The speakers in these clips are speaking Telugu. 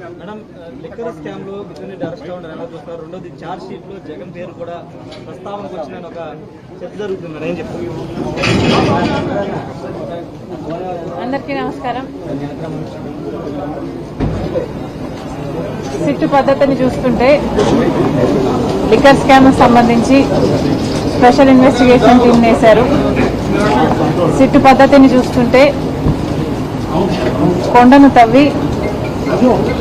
మేడం లిక్కర్ స్కామ్లో మిథున్ అరెస్ట్ అవ్వడం ఎలా చూస్తారు? రెండోది చార్జ్ షీట్లో జగన్ పేరు కూడా ప్రస్తావనకు వచ్చిన ఒక చర్చ జరుగుతుంది. మేడం ఏం చెప్తారు? అందరికీ నమస్కారం. సిట్టు పద్ధతిని చూస్తుంటే లిక్కర్ స్కామ్ సంబంధించి స్పెషల్ ఇన్వెస్టిగేషన్ టీం వేశారు. సిట్టు పద్ధతిని చూస్తుంటే కొండను తవ్వి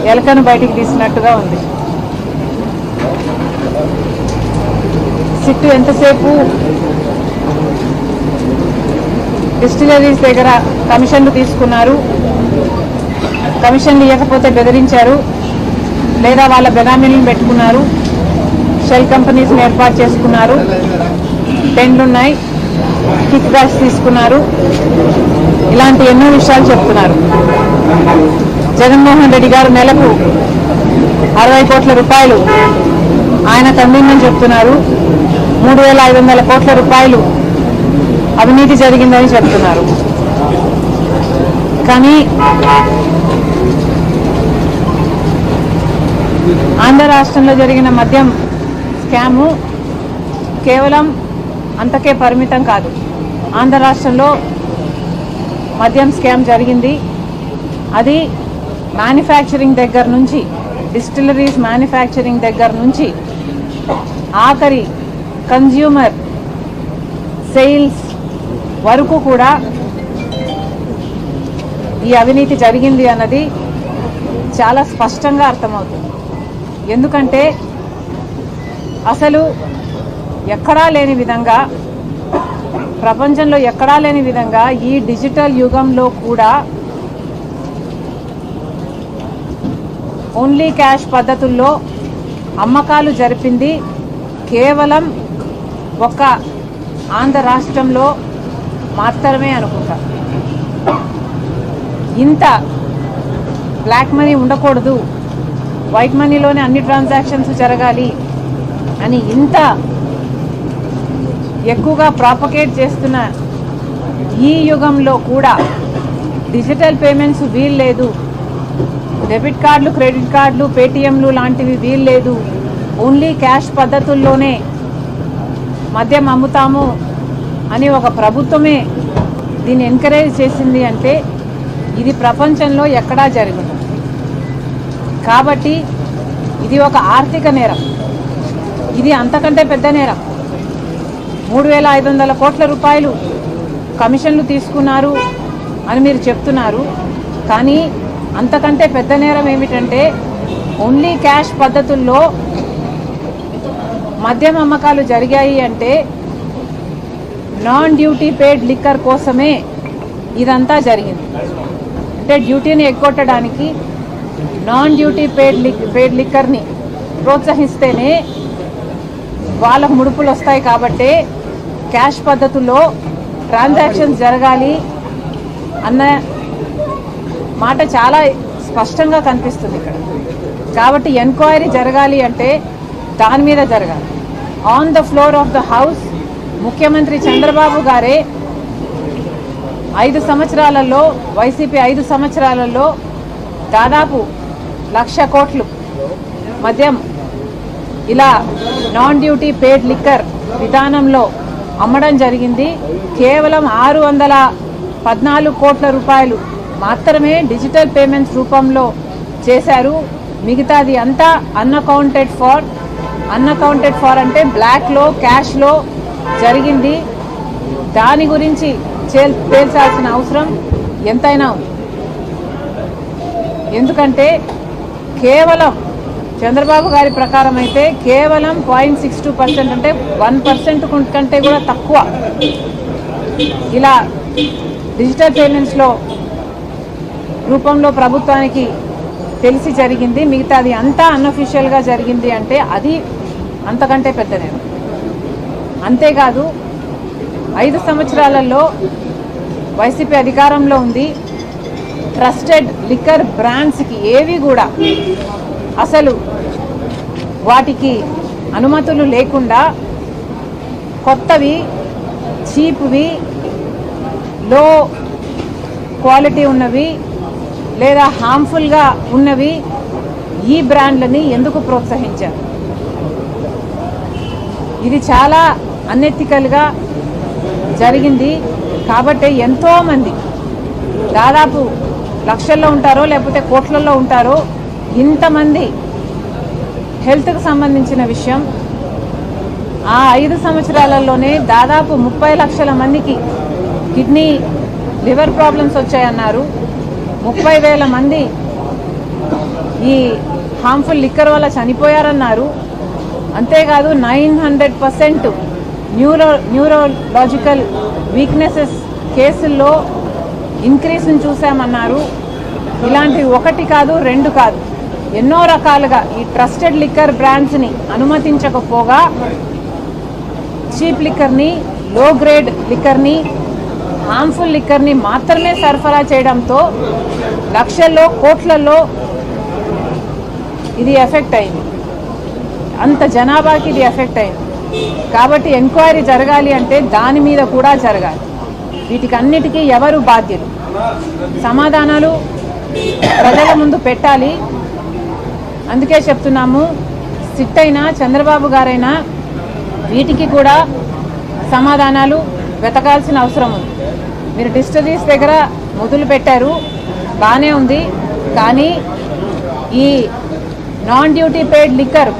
ఎలకను బయటికి తీసినట్టుగా ఉంది. సిట్టు ఎంతసేపు? డిస్టిలరీస్ దగ్గర కమిషన్లు తీసుకున్నారు. కమిషన్లు ఇవ్వకపోతే బెదిరించారు. లేదా వాళ్ళ బెనామీలను పెట్టుకున్నారు. షెల్ కంపెనీస్ని ఏర్పాటు చేసుకున్నారు. టెండ్లు ఉన్నాయి కిక్ బ్యాక్స్ తీసుకున్నారు. ఇలాంటి ఎన్నో విషయాలు చెప్తున్నారు. జగన్మోహన్ రెడ్డి గారు నెలకు అరవై కోట్ల రూపాయలు ఆయన అందిందని చెప్తున్నారు. మూడు వేల ఐదు వందల కోట్ల రూపాయలు అవినీతి జరిగిందని చెప్తున్నారు. కానీ ఆంధ్ర రాష్ట్రంలో జరిగిన మద్యం స్కాము కేవలం అంతకే పరిమితం కాదు. ఆంధ్ర రాష్ట్రంలో మద్యం స్కామ్ జరిగింది. అది మ్యానుఫ్యాక్చరింగ్ దగ్గర నుంచి డిస్టిలరీస్ మ్యానుఫ్యాక్చరింగ్ దగ్గర నుంచి ఆఖరి కన్జ్యూమర్ సేల్స్ వరకు కూడా ఈ అవినీతి జరిగింది అన్నది చాలా స్పష్టంగా అర్థమవుతుంది. ఎందుకంటే అసలు ఎక్కడా లేని విధంగా ప్రపంచంలో ఎక్కడా లేని విధంగా ఈ డిజిటల్ యుగంలో కూడా ఓన్లీ క్యాష్ పద్ధతుల్లో అమ్మకాలు జరిపింది కేవలం ఒక ఆంధ్ర రాష్ట్రంలో మాత్రమే అనుకుంటా. ఇంత బ్లాక్ మనీ ఉండకూడదు. వైట్ మనీలోనే అన్ని ట్రాన్సాక్షన్స్ జరగాలి అని ఇంత ఎక్కువగా ప్రాపకేట్ చేస్తున్న ఈ యుగంలో కూడా డిజిటల్ పేమెంట్స్ వీల్లేదు. డెబిట్ కార్డులు క్రెడిట్ కార్డులు పేటిఎంలు లాంటివి వీల్లేదు ఓన్లీ క్యాష్ పద్ధతుల్లోనే మద్యం అమ్ముతాము అని ఒక ప్రభుత్వమే దీన్ని ఎంకరేజ్ చేసింది అంటే ఇది ప్రపంచంలో ఎక్కడా జరగదు. కాబట్టి ఇది ఒక ఆర్థిక నేరం. ఇది అంతకంటే పెద్ద నేరం. మూడు వేల ఐదు వందల కోట్ల రూపాయలు కమిషన్లు తీసుకున్నారు అని మీరు చెప్తున్నారు. కానీ అంతకంటే పెద్ద నేరం ఏమిటంటే ఓన్లీ క్యాష్ పద్ధతుల్లో మద్యం అమ్మకాలు జరిగాయి అంటే నాన్ డ్యూటీ పేడ్ లిక్కర్ కోసమే ఇదంతా జరిగింది. అంటే డ్యూటీని ఎగ్గొట్టడానికి నాన్ డ్యూటీ పేడ్ లిక్ పేడ్ లిక్కర్ని ప్రోత్సహిస్తేనే వాళ్ళకు ముడుపులు వస్తాయి కాబట్టి క్యాష్ పద్ధతుల్లో ట్రాన్సాక్షన్స్ జరగాలి అన్న మాట చాలా స్పష్టంగా కనిపిస్తుంది ఇక్కడ. కాబట్టి ఎంక్వైరీ జరగాలి అంటే దాని మీద జరగాలి. On the floor of the house ముఖ్యమంత్రి చంద్రబాబు గారే ఐదు సంవత్సరాలలో వైసీపీ ఐదు సంవత్సరాలలో దాదాపు లక్ష కోట్లు మద్యం ఇలా నాన్ డ్యూటీ పేడ్ లిక్కర్ విధానంలో అమ్మడం జరిగింది. కేవలం ఆరు వందల పద్నాలుగు కోట్ల రూపాయలు మాత్రమే డిజిటల్ పేమెంట్స్ రూపంలో చేశారు. మిగతాది అంతా అన్అకౌంటెడ్ ఫార్ అన్అకౌంటెడ్ ఫార్ అంటే బ్లాక్లో క్యాష్లో జరిగింది. దాని గురించి తేల్చాల్సిన అవసరం ఎంతైనా ఉంది. ఎందుకంటే కేవలం చంద్రబాబు గారి ప్రకారం అయితే కేవలం పాయింట్ సిక్స్ టూ పర్సెంట్ అంటే వన్ పర్సెంట్ కంటే కూడా తక్కువ. ఇలా డిజిటల్ పేమెంట్స్లో రూపంలో ప్రభుత్వానికి తెలిసి జరిగింది. మిగతా అది అంతా అన్అఫీషియల్గా జరిగింది అంటే అది అంతకంటే పెద్ద నేను అంతేకాదు ఐదు సంవత్సరాలలో వైసీపీ అధికారంలో ఉంది. ట్రస్టెడ్ లిక్కర్ బ్రాండ్స్కి ఏవి కూడా అసలు వాటికి అనుమతులు లేకుండా కొత్తవి చీప్వి లో క్వాలిటీ ఉన్నవి లేదా హార్మ్ఫుల్గా ఉన్నవి ఈ బ్రాండ్లని ఎందుకు ప్రోత్సహించారు? ఇది చాలా అనెథికల్గా జరిగింది. కాబట్టి ఎంతోమంది దాదాపు లక్షల్లో ఉంటారో లేకపోతే కోట్లలో ఉంటారో ఇంతమంది హెల్త్కు సంబంధించిన విషయం. ఆ ఐదు సంవత్సరాలలోనే దాదాపు ముప్పై లక్షల మందికి కిడ్నీ లివర్ ప్రాబ్లమ్స్ వచ్చాయన్నారు. ముప్పై వేల మంది ఈ హార్మ్ఫుల్ లిక్కర్ వల్ల చనిపోయారన్నారు. అంతేకాదు nine hundred percent neuro neurological weaknesses కేసుల్లో ఇంక్రీస్ని చూసామన్నారు ఇలాంటి ఒకటి కాదు రెండు కాదు. ఎన్నో రకాలుగా ఈ ట్రస్టెడ్ లిక్కర్ బ్రాండ్స్ని అనుమతించకపోగా చీప్ లిక్కర్ని లో గ్రేడ్ లిక్కర్ని హార్మ్ఫుల్ లిక్కర్ని మాత్రమే సరఫరా చేయడంతో లక్షల్లో కోట్లలో ఇది ఎఫెక్ట్ అయింది. అంత జనాభాకి ఇది ఎఫెక్ట్ అయింది. కాబట్టి ఎంక్వైరీ జరగాలి అంటే దాని మీద కూడా జరగాలి. వీటికి అన్నిటికీ ఎవరు బాధ్యులు? సమాధానాలు ప్రజల ముందు పెట్టాలి. అందుకే చెప్తున్నాము సిట్ అయినా చంద్రబాబు గారైనా వీటికి కూడా సమాధానాలు వెతకాల్సిన అవసరం ఉంది. మీరు డిస్టరీస్ దగ్గర మొదలు పెట్టారు. బాగానే ఉంది. కానీ ఈ నాన్ డ్యూటీ పెయిడ్ లిక్కర్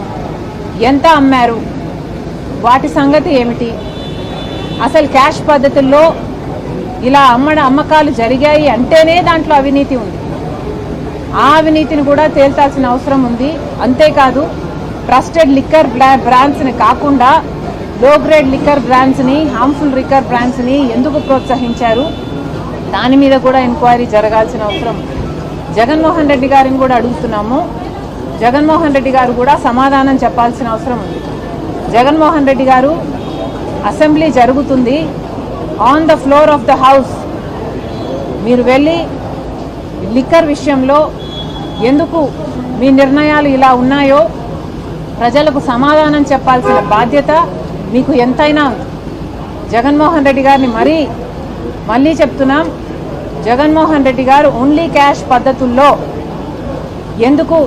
ఎంత అమ్మారు? వాటి సంగతి ఏమిటి? అసలు క్యాష్ పద్ధతుల్లో ఇలా అమ్మడ అమ్మకాలు జరిగాయి అంటేనే దాంట్లో అవినీతి ఉంది. ఆ అవినీతిని కూడా తేల్చాల్సిన అవసరం ఉంది. అంతేకాదు ట్రస్టెడ్ లిక్కర్ బ్రాండ్స్ని కాకుండా లో గ్రేడ్ లిక్కర్ బ్రాండ్స్ని హార్మ్ఫుల్ లిక్కర్ బ్రాండ్స్ని ఎందుకు ప్రోత్సహించారు? దాని మీద కూడా ఎంక్వైరీ జరగాల్సిన అవసరం. జగన్మోహన్ రెడ్డి గారిని కూడా అడుగుతున్నాము. జగన్మోహన్ రెడ్డి గారు కూడా సమాధానం చెప్పాల్సిన అవసరం ఉంది. జగన్మోహన్ రెడ్డి గారు అసెంబ్లీ జరుగుతుంది. On the floor of the house మీరు వెళ్ళి లిక్కర్ విషయంలో ఎందుకు మీ నిర్ణయాలు ఇలా ఉన్నాయో ప్రజలకు సమాధానం చెప్పాల్సిన బాధ్యత మీకు ఎంతైనా జగన్మోహన్ రెడ్డి గారిని మరీ మళ్ళీ చెప్తున్నాం. జగన్మోహన్ రెడ్డి గారు ఓన్లీ క్యాష్ పద్ధతుల్లో ఎందుకు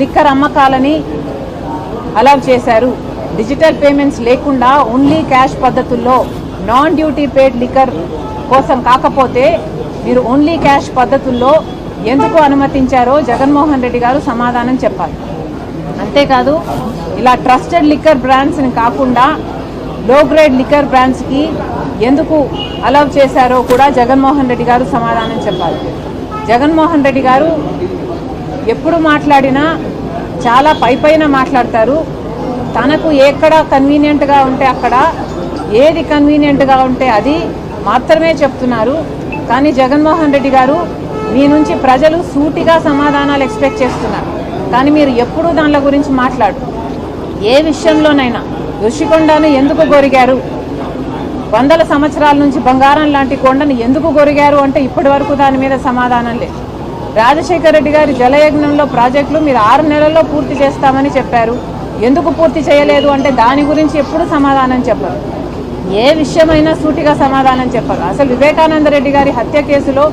లిక్కర్ అమ్మకాలని అలౌ చేశారు? డిజిటల్ పేమెంట్స్ లేకుండా ఓన్లీ క్యాష్ పద్ధతుల్లో నాన్ డ్యూటీ పేడ్ లిక్కర్ కోసం కాకపోతే మీరు ఓన్లీ క్యాష్ పద్ధతుల్లో ఎందుకు అనుమతించారో జగన్మోహన్ రెడ్డి గారు సమాధానం చెప్పాలి. అంతేకాదు ఇలా ట్రస్టెడ్ లిక్కర్ బ్రాండ్స్ని కాకుండా లో గ్రేడ్ లిక్కర్ బ్రాండ్స్కి ఎందుకు అలౌ చేశారో కూడా జగన్మోహన్ రెడ్డి గారు సమాధానం చెప్పాలి. జగన్మోహన్ రెడ్డి గారు ఎప్పుడు మాట్లాడినా చాలా పై పైన మాట్లాడతారు. తనకు ఎక్కడ కన్వీనియంట్గా ఉంటే అక్కడ ఏది కన్వీనియంట్గా ఉంటే అది మాత్రమే చెప్తున్నారు. కానీ జగన్మోహన్ రెడ్డి గారు మీ నుంచి ప్రజలు సూటిగా సమాధానాలు ఎక్స్పెక్ట్ చేస్తున్నారు. కానీ మీరు ఎప్పుడూ దానిల గురించి మాట్లాడు ఏ విషయంలోనైనా ఋషికొండను ఎందుకు గొరిగారు? వందల సంవత్సరాల నుంచి బంగారం లాంటి కొండను ఎందుకు గొరిగారు అంటే ఇప్పటి వరకు దాని మీద సమాధానం లేదు. రాజశేఖర రెడ్డి గారి జలయజ్ఞంలో ప్రాజెక్టులు మీరు ఆరు నెలల్లో పూర్తి చేస్తామని చెప్పారు. ఎందుకు పూర్తి చేయలేదు అంటే దాని గురించి ఎప్పుడు సమాధానం చెప్పరు. ఏ విషయమైనా సూటిగా సమాధానం చెప్పరు. అసలు వివేకానంద రెడ్డి గారి హత్య కేసులో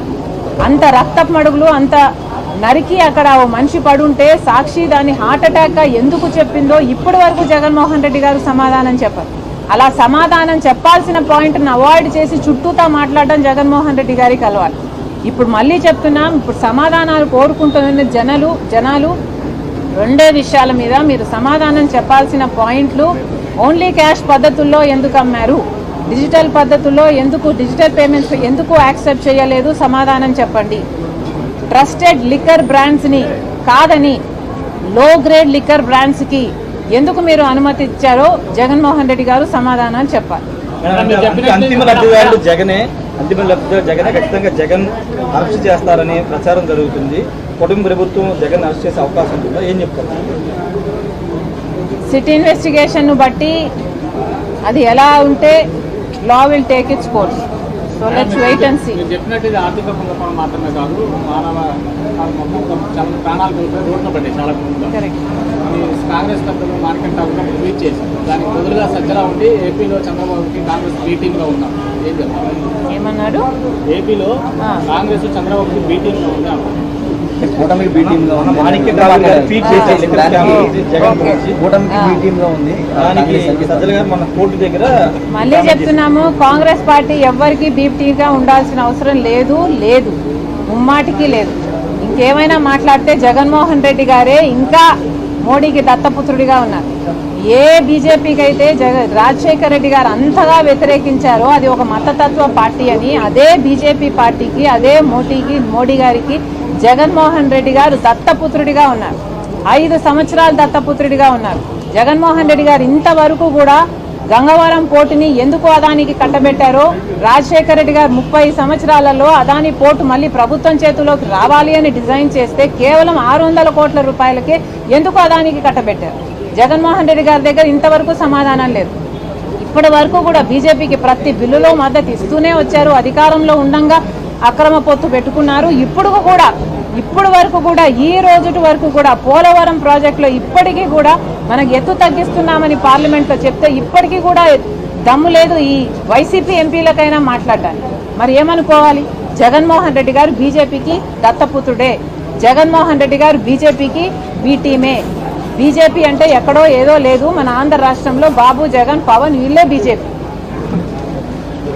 అంత రక్తపు మడుగులు అంత నరికి అక్కడ ఓ మనిషి పడుంటే సాక్షి దాన్ని హార్ట్ అటాక్ ఎందుకు చెప్పిందో ఇప్పటి వరకు జగన్మోహన్ రెడ్డి గారు సమాధానం చెప్పారు. అలా సమాధానం చెప్పాల్సిన పాయింట్ని అవాయిడ్ చేసి చుట్టూతా మాట్లాడడం జగన్మోహన్ రెడ్డి గారికి అలవాటు. ఇప్పుడు మళ్ళీ చెప్తున్నాం ఇప్పుడు సమాధానాలు కోరుకుంటున్న జనాలు జనాలు రెండే విషయాల మీద మీరు సమాధానం చెప్పాల్సిన పాయింట్లు ఓన్లీ క్యాష్ పద్ధతుల్లో ఎందుకు అమ్మారు? డిజిటల్ పద్ధతుల్లో ఎందుకు డిజిటల్ పేమెంట్స్ ఎందుకు యాక్సెప్ట్ చేయలేదు? సమాధానం చెప్పండి. ట్రస్టెడ్ లిక్కర్ బ్రాండ్స్ని కాదని లో గ్రేడ్ లిక్కర్ బ్రాండ్స్కి ఎందుకు మీరు అనుమతి ఇచ్చారో జగన్మోహన్ రెడ్డి గారు సమాధానం చెప్పాలి. అంతిమ లబ్ధిదారుడు జగనే అంతిమ లబ్ధిదారు జగనే ఖచ్చితంగా జగన్ అరెస్ట్ చేస్తారని ప్రచారం జరుగుతుంది. కుటుంబ ప్రభుత్వం జగన్ అరెస్ట్ చేసే అవకాశం ఉంటుందా? ఏం చెప్తారు? సిటీ ఇన్వెస్టిగేషన్ బట్టి అది ఎలా ఉంటే law will take its course so let's wait and see చెప్పినట్టు ఇది ఆర్థిక కుంభకోణం మాత్రమే కాదు మానవ మొత్తం చాలా ప్రాణాలు కోల్పోయి రోడ్లు పడ్డాయి చాలా కాంగ్రెస్ పెద్దలు మార్కెట్ ఠాకూర్ ట్వీట్ చేశారు. దానికి బదులుగా సజ్జలా ఉండి ఏపీలో చంద్రబాబుకి కాంగ్రెస్ బీ టీంగా ఉన్నాం ఏం చెప్తారు ఏమన్నాడు ఏపీలో. కాంగ్రెస్ చంద్రబాబుకి బీ టీంగా ఉంది అంటారు కూటమికి బి టీమ్గా ఉంది. కూటమికి బి గా ఉంది. మళ్ళీ చెప్తున్నాము కాంగ్రెస్ పార్టీ ఎవ్వరికి బీపీగా ఉండాల్సిన అవసరం లేదు లేదు. ముమ్మాటికి లేదు. ఇంకేమైనా మాట్లాడితే జగన్మోహన్ రెడ్డి గారే ఇంకా మోడీకి దత్తపుత్రుడిగా ఉన్నారు. ఏ బీజేపీకి అయితే జగ రాజశేఖర్ రెడ్డి గారు అంతగా వ్యతిరేకించారో అది ఒక మతతత్వ పార్టీ అని అదే బీజేపీ పార్టీకి అదే మోడీకి మోడీ గారికి జగన్మోహన్ రెడ్డి గారు దత్తపుత్రుడిగా ఉన్నారు. ఐదు సంవత్సరాలు దత్తపుత్రుడిగా ఉన్నారు. జగన్మోహన్ రెడ్డి గారు ఇంతవరకు కూడా గంగవరం పోర్టుని ఎందుకు అదానికి కట్టబెట్టారో రాజశేఖర రెడ్డి గారు ముప్పై సంవత్సరాలలో అదాని పోర్టు మళ్ళీ ప్రభుత్వం చేతిలోకి రావాలి అని డిజైన్ చేస్తే కేవలం ఆరు వందల కోట్ల రూపాయలకే ఎందుకు అదానికి కట్టబెట్టారు? జగన్మోహన్ రెడ్డి గారి దగ్గర ఇంతవరకు సమాధానం లేదు. ఇప్పటి వరకు కూడా బీజేపీకి ప్రతి బిల్లులో మద్దతు ఇస్తూనే వచ్చారు. అధికారంలో ఉండంగా అక్రమ పొత్తు పెట్టుకున్నారు. ఇప్పుడు కూడా ఇప్పుడు వరకు కూడా ఈ రోజుటి వరకు కూడా పోలవరం ప్రాజెక్టులో ఇప్పటికీ కూడా మనకు ఎత్తు తగ్గిస్తున్నామని పార్లమెంట్లో చెప్తే ఇప్పటికీ కూడా దమ్ము లేదు ఈ వైసీపీ ఎంపీలకైనా మాట్లాడడానికి మరి ఏమనుకోవాలి? జగన్మోహన్ రెడ్డి గారు బీజేపీకి దత్తపుత్రుడే. జగన్మోహన్ రెడ్డి గారు బీజేపీకి బీటీమే బీజేపీ అంటే ఎక్కడో ఏదో లేదు. మన ఆంధ్ర రాష్ట్రంలో బాబు జగన్ పవన్ వీళ్ళే BJP.